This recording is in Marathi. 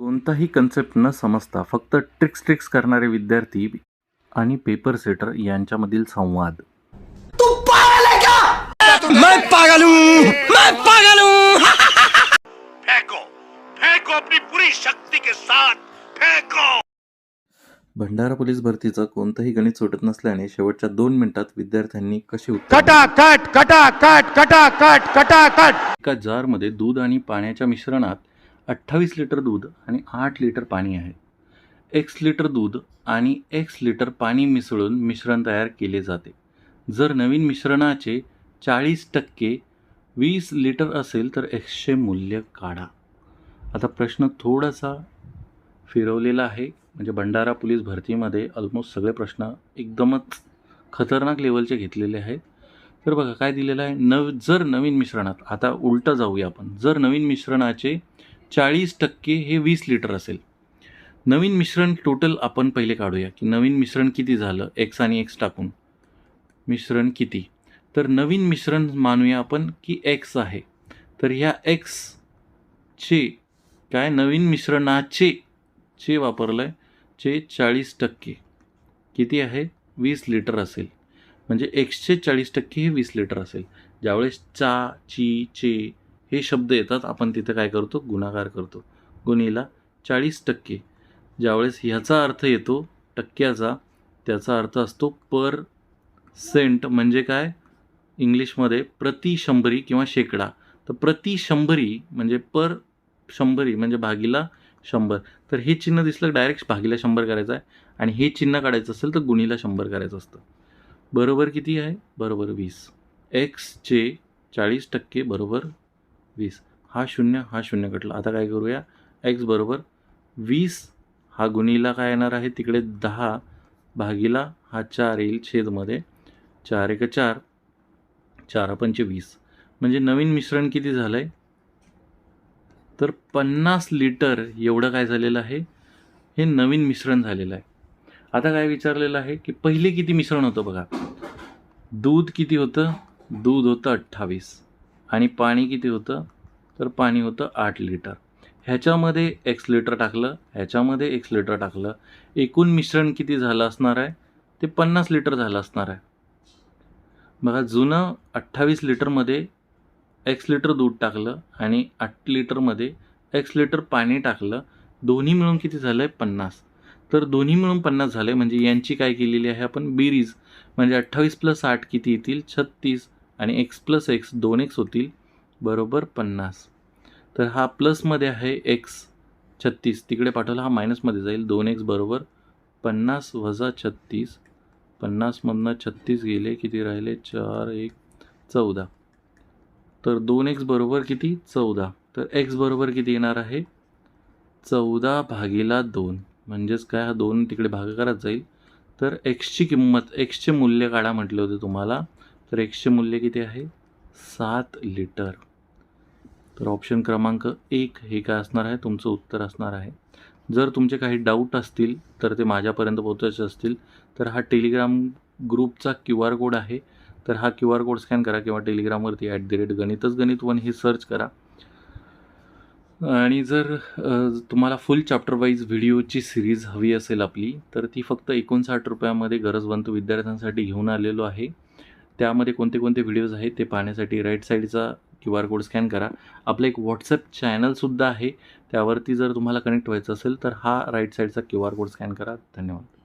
कोणताही कन्सेप्ट न समजता फक्त ट्रिक्स ट्रिक्स करणारे विद्यार्थी आणि पेपर सेटर यांच्यामधील संवाद. मैं पागल हूँ। मैं पागल हूँ। फेंको फेंको अपनी पूरी शक्ति के साथ फेंको। भंडारा पोलीस भरतीचं कोणतंही गणित सुटत नसल्याने शेवटच्या दोन मिनिटात विद्यार्थ्यांनी कसे उत्तर कटा कट कटा कट कटा कट कटा कट. एका जारमध्ये दूध आणि पाण्याच्या मिश्रणात अठ्ठावीस लिटर दूध आणि आठ लिटर पाणी आहे. एक्स लिटर दूध आणि एक्स लिटर पाणी मिसळून मिश्रण तयार केले जाते. जर नवीन मिश्रणाचे चाळीस टक्के वीस लिटर असेल तर एक्सचे मूल्य काढा. आता प्रश्न थोडासा फिरवलेला आहे. म्हणजे भंडारा पोलीस भरतीमध्ये ऑलमोस्ट सगळे प्रश्न एकदमच खतरनाक लेवलचे घेतलेले आहेत. तर बघा काय दिलेलं आहे? नव जर नवीन मिश्रणात आता उलटं जाऊया आपण. जर नवीन मिश्रणाचे चाळीस टक्के हे वीस लिटर असेल. नवीन मिश्रण टोटल आपण पहिले काढूया की नवीन मिश्रण किती झालं एक्स आणि एक्स टाकून. मिश्रण किती? तर नवीन मिश्रण मानूया आपण की एक्स आहे. तर ह्या एक्सचे काय नवीन मिश्रणाचे चे वापरलं आहे चे चाळीस टक्के. किती आहे? वीस लिटर असेल. म्हणजे एक्सचे चाळीस टक्के हे वीस लिटर असेल. ज्यावेळेस चा ची चे हे शब्द येतात आपण तिथं काय करतो? गुणाकार करतो. गुणीला चाळीस टक्के. ज्यावेळेस ह्याचा अर्थ येतो टक्क्याचा त्याचा अर्थ असतो पर सेंट म्हणजे काय? इंग्लिशमध्ये प्रति शंभरी किंवा शेकडा. तर प्रति शंभरी म्हणजे पर शंभरी म्हणजे भागीला शंभर. तर हे चिन्ह दिसलं डायरेक्ट भागीला शंभर करायचं आहे. आणि हे चिन्ह काढायचं असेल तर गुणीला शंभर करायचं असतं. बरोबर किती आहे? बरोबर वीस. एक्सचे चाळीस टक्के बरोबर वीस. हा शून्य हा शून्य कटला. आता काय करूया? एक्स बरोबर वीस हा गुणीला काय येणार आहे? तिकडे दहा भागीला हा चार येईल छेदमध्ये. चार एक चार. चार पंचे वीस म्हणजे नवीन मिश्रण किती झालं आहे तर पन्नास लिटर एवढं काय झालेलं आहे? हे नवीन मिश्रण झालेलं आहे. आता काय विचारलेलं आहे की पहिले किती मिश्रण होतं बघा? दूध किती होतं? दूध होतं अठ्ठावीस. आणि पाणी किती होतं? तर पाणी होतं आठ लिटर. ह्याच्यामध्ये एक्स लिटर टाकलं ह्याच्यामध्ये एक्स लिटर टाकलं. एकूण मिश्रण किती झालं असणार आहे? ते पन्नास लिटर झालं असणार आहे. बघा जुनं अठ्ठावीस लिटरमध्ये एक्स लिटर दूध टाकलं आणि आठ लिटरमध्ये एक्स लिटर पाणी टाकलं. दोन्ही मिळून किती झालं आहे पन्नास. तर दोन्ही मिळून पन्नास झाले म्हणजे यांची काय केलेली आहे आपण? बेरीज. म्हणजे अठ्ठावीस प्लस आठ किती येतील? छत्तीस. आणि एक्स प्लस एक्स दोन एक्स होतील. बरोबर पन्नास. तर हा प्लसमध्ये आहे एक्स छत्तीस. तिकडे पाठवला हा मायनसमध्ये जाईल. दोन एक्स बरोबर पन्नास वजा छत्तीस. पन्नासमधनं छत्तीस गेले किती राहिले? चार एक चौदा. तर दोन एक्स बरोबर किती? चौदा. तर एक्स बरोबर किती येणार आहे? चौदा भागीला दोन. म्हणजेच काय? हा दोन तिकडे भागाकारात जाईल. तर एक्सची किंमत एक्सचे मूल्य काढा म्हटले होते तुम्हाला. तर एक्सचे मूल्य किती आहे? सात लिटर. तर ऑप्शन क्रमांक एक हे काय असणार आहे? तुमचं उत्तर असणार आहे. जर तुमचे काही डाऊट असतील तर ते माझ्यापर्यंत पोहोचायचे असतील तर हा टेलिग्राम ग्रुपचा क्यू आर कोड आहे. तर हा क्यू आर कोड स्कॅन करा किंवा टेलिग्रामवरती ॲट द रेट गणितच गणित वन हे सर्च करा. आणि जर तुम्हाला फुल चॅप्टर वाईज व्हिडिओची सिरीज हवी असेल आपली तर ती फक्त एकोणसाठ रुपयामध्ये गरजवंत विद्यार्थ्यांसाठी घेऊन आलेलो आहे. त्यामध्ये कोणते कोणते व्हिडिओज आहेत ते पाहण्यासाठी राईट साईडचा क्यू आर कोड स्कॅन करा. आपलं एक व्हॉट्सअप चॅनलसुद्धा आहे. त्यावरती जर तुम्हाला कनेक्ट व्हायचं असेल तर हा राईट साईडचा क्यू आर कोड स्कॅन करा. धन्यवाद.